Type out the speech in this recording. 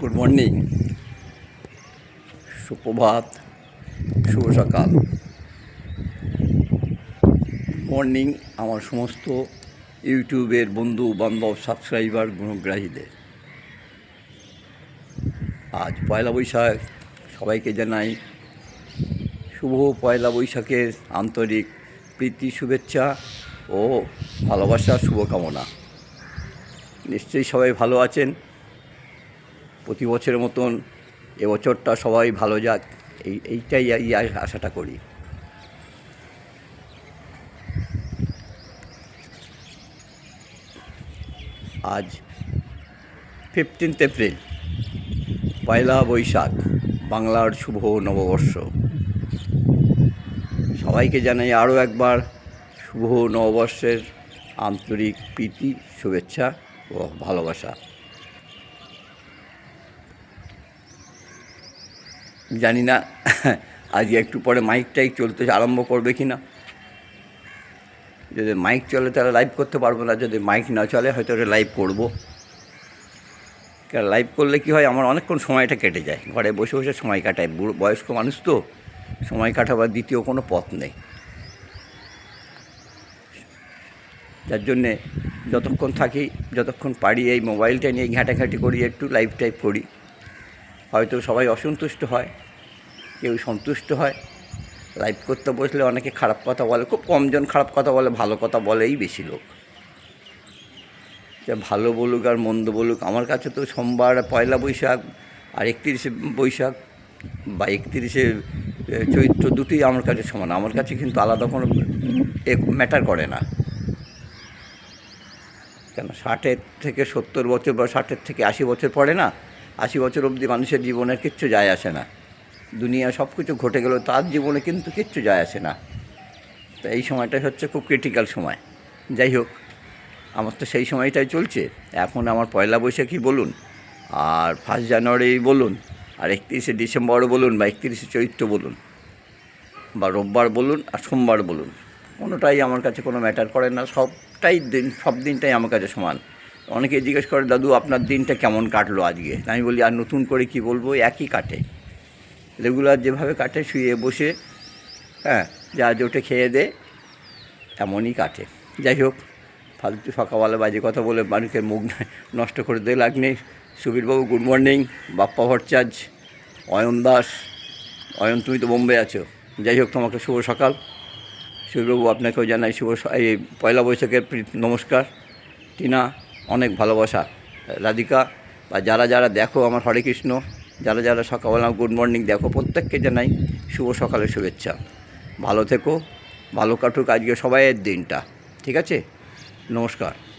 Good morning সুপ্রভাত, শুভ সকাল। Morning আমার সমস্ত ইউটিউবের বন্ধু, বান্ধব, সাবস্ক্রাইবার, গুণগ্রাহীদের। আজ পয়লা বৈশাখ, সবাইকে জানাই শুভ পয়লা বৈশাখের আন্তরিক প্রীতি, শুভেচ্ছা ও ভালোবাসার শুভকামনা। নিশ্চয়ই সবাই ভালো আছেন। প্রতি বছরের মতন এবছরটা সবাই ভালো যাক। এই, এইটাই এই আশাটা করি। আজ ফিফটিন্থ এপ্রিল পয়লা বৈশাখ, বাংলার শুভ নববর্ষ। সবাইকে জানাই আরও একবার শুভ নববর্ষের আন্তরিক প্রীতি, শুভেচ্ছা ও ভালোবাসা। জানি না, আজকে একটু পরে মাইক টাইক চলতে আরম্ভ করবে কি না যদি মাইক চলে তাহলে লাইভ করতে পারব না, যদি মাইক না চলে হয়তো ওটা লাইভ করব। কারণ লাইভ করলে কি হয়, আমার অনেকক্ষণ সময়টা কেটে যায়। ঘরে বসে বসে সময় কাটায় বুড়ো, বয়স্ক মানুষ তো, সময় কাটাবার দ্বিতীয় কোনো পথ নেই। যার জন্যে যতক্ষণ থাকি, যতক্ষণ পারি এই মোবাইলটা নিয়ে ঘাঁটাঘাঁটি করি, একটু লাইভ টাইপ করি। হয়তো সবাই অসন্তুষ্ট হয়, কেউ সন্তুষ্ট হয়। লাইভ করতে বসলে অনেকে খারাপ কথা বলে, খুব কমজন খারাপ কথা বলে, ভালো কথা বলেই বেশি লোক। যে ভালো বলুক আর মন্দ বলুক, আমার কাছে তো সোমবার পয়লা বৈশাখ আর একত্রিশে বৈশাখ বা একত্রিশে চৈত্র দুটোই আমার কাছে সমান। আমার কাছে কিন্তু আলাদা কোনো ম্যাটার করে না। কেন, ষাটের থেকে সত্তর বছর বা ষাটের থেকে আশি বছর পরে না আশি বছর অবধি মানুষের জীবনের কিচ্ছু যায় আসে না। দুনিয়া সব কিছু ঘটে গেলেও তার জীবনে কিন্তু কিচ্ছু যায় আসে না। তো এই সময়টাই হচ্ছে খুব ক্রিটিক্যাল সময়। যাই হোক, আমার তো সেই সময়টাই চলছে। এখন আমার পয়লা বৈশাখই বলুন, আর ফার্স্ট জানুয়ারি বলুন, আর একত্রিশে ডিসেম্বর বলুন বা একত্রিশে চৈত্র বলুন, বা রোববার বলুন আর সোমবার বলুন। কোনোটাই আমার কাছে কোনো ম্যাটার করে না, সবটাই দিন, সব দিনটাই আমার কাছে সমান। অনেকে জিজ্ঞেস করে, দাদু, আপনার দিনটা কেমন কাটলো আজকে? আমি বলি, আর নতুন করে কি বলব? একই কাটে। রেগুলার যেভাবে কাটে, শুয়ে বসে হ্যাঁ যা জোটে খেয়ে দে, এমনই কাটে। যাই হোক, ফালতু সকালবেলা বাজে কথা বলে মানুষের মুখ নষ্ট করে দিয়ে লাগ নেই। সুবীরবাবু গুড মর্নিং বাপ্পা ভট্টাচার্য, অয়ন দাস। অয়ন, তুমি তো বোম্বে আছো। যাই হোক, তোমাকে শুভ সকাল। সুবীরবাবু, আপনাকেও জানাই শুভ এই পয়লা বৈশাখের নমস্কার। টিনা অনেক ভালোবাসা। রাধিকা, বা যারা যারা দেখো আমার হরে কৃষ্ণ, যারা যারা সকালবেলা গুড মর্নিং দেখো, প্রত্যেককে জানাই শুভ সকালের শুভেচ্ছা। ভালো থেকো, ভালো কাটুক আজকে সবাইয়ের দিনটা, ঠিক আছে? নমস্কার।